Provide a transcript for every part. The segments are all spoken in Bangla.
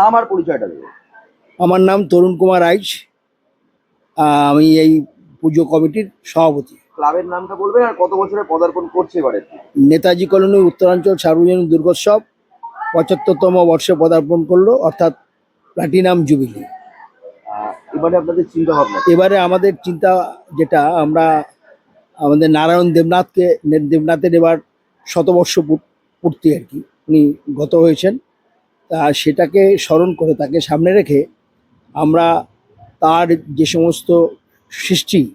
নাম আর পরিচয়টা আমার নাম তরুণ কুমার আইচ আমি এই পুজো কমিটির সভাপতি। ক্লাবের নামটা বলবেন আর কত বছরে পদার্পণ করছে এবারে? নেতাজি কলোনি উত্তরাঞ্চল সার্বজনীন দুর্গোৎসব পঁচাত্তরতম বর্ষে পদার্পণ করল অর্থাৎ প্লাটিনাম জুবিলি। এবারে আপনাদের চিন্তা ভাবনা এবারে আমাদের চিন্তা যেটা আমরা আমাদের নারায়ণ দেবনাথকে দেবনাথের এবার শতবর্ষ পূর্তি আর কি। উনি গত হয়েছেন। তা সেটাকে স্মরণ করে তাকে সামনে রেখে আমরা তার যে সমস্ত সৃষ্টি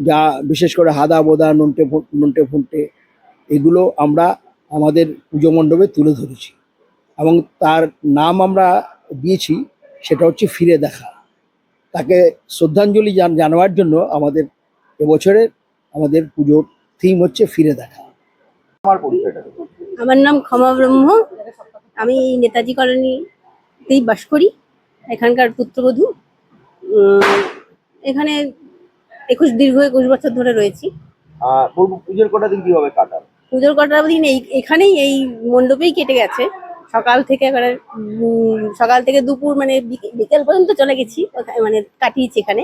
যা বিশেষ করে হাদা বোদা নন্টে নন্টে ফুন্টে এগুলো আমরা আমাদের পুজো মণ্ডপে তুলে ধরেছি এবং তার নাম আমরা দিয়েছি সেটা হচ্ছে ফিরে দেখা। তাকে শ্রদ্ধাঞ্জলি জান- জানাবার জন্য আমাদের এবছরের আমাদের পুজোর থিম হচ্ছে ফিরে দেখা। আমার আমার নাম ক্ষমা ব্রহ্ম। আমি এই নেতাজি কলোনিতেই বাস করি এখানকার পুত্রবধূ। উম, এখানে একুশ দীর্ঘ একুশ বছর ধরে রয়েছি। পুজোর কটা দিন কীভাবে কাটান? পুজোর কটা দিন এই এখানেই এই মণ্ডপেই কেটে গেছে। সকাল থেকে এবারে উম, সকাল থেকে দুপুর মানে বিকে- বিকেল পর্যন্ত চলে গেছি মানে কাটিয়েছি এখানে।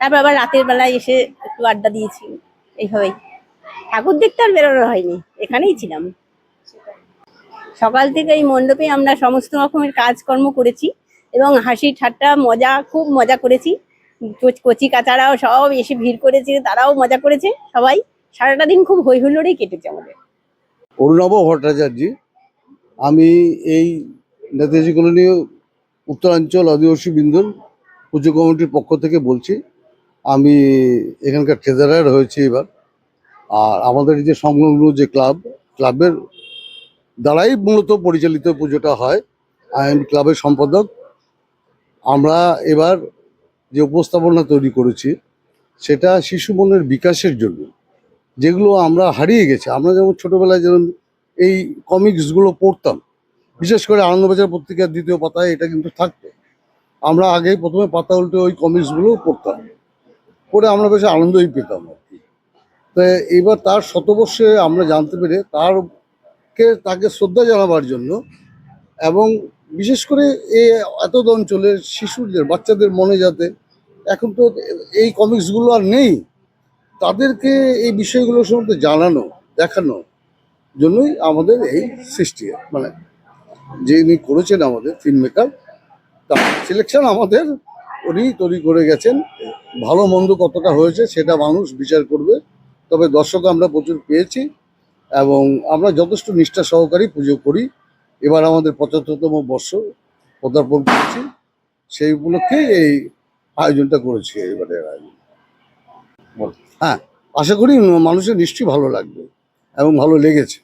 তারপর আবার রাতের বেলায় এসে একটু আড্ডা দিয়েছি। এইভাবেই। ঠাকুর দেখতে আর বেরোনো হয়নি এখানেই ছিলাম। সকাল থেকে এই মণ্ডপে আমরা সমস্ত রকমের কাজকর্ম করেছি এবং হাসি ঠাট্টা, মজা, খুব মজা করেছি। কচ- কচি কাচারাও সব এসে ভিড় করেছে, তারাও মজা করেছে, সবাই। সারাটা দিন খুব হই হুল্লোড়েই কেটেছে আমাদের। অরুণাভ ভট্টাচার্য, আমি এই নেতাজি কলোনি উত্তরাঞ্চল আদিবাসী বিন্দুর পুজো কমিটির পক্ষ থেকে বলছি, আমি এখানকার ট্রেজারার হয়েছি এবার। আর আমাদের যে সংলগ্ন যে ক্লাব, ক্লাবের দ্বারাই মূলত পরিচালিত পুজোটা হয় আমি ক্লাবের সম্পাদক। আমরা এবার যে উপস্থাপনা তৈরি করেছি, সেটা শিশু মনের বিকাশের জন্য। যেগুলো আমরা হারিয়ে গেছি, আমরা যেমন ছোটবেলায় যেমন এই কমিক্সগুলো পড়তাম, বিশেষ করে আনন্দবাজার পত্রিকার দ্বিতীয় পাতায় এটা কিন্তু থাকতো। আমরা আগে প্রথমে পাতা উল্টে ওই কমিক্সগুলো পড়তাম। পড়ে আমরা বেশ আনন্দই পেতাম আর কি। তো এবার তার শতবর্ষে আমরা জানতে পেরে তারকে তাকে শ্রদ্ধা জানাবার জন্য এবং বিশেষ করে এই এত অঞ্চলের শিশুদের, বাচ্চাদের মনে যাতে এখন তো এই কমিক্সগুলো আর নেই, তাদেরকে এই বিষয়গুলো সম্বন্ধে জানানো, দেখানো জন্যই আমাদের এই সৃষ্টি মানে যিনি করেছেন আমাদের ফিল্ম মেকার তার সিলেকশন আমাদের উনি তৈরি করে গেছেন। ভালো মন্দ কতটা হয়েছে সেটা মানুষ বিচার করবে, তবে দর্শক আমরা প্রচুর পেয়েছি। এবং আমরা যথেষ্ট নিষ্ঠা সহকারে পুজো করি। এবার আমাদের পঁচাত্তরতম বর্ষ পদার্পণ করেছি। সেই উপলক্ষে এই আয়োজনটা করেছি এবারের আয়োজন। হ্যাঁ আশা করি মানুষের নিশ্চয়ই ভালো লাগবে এবং ভালো লেগেছে।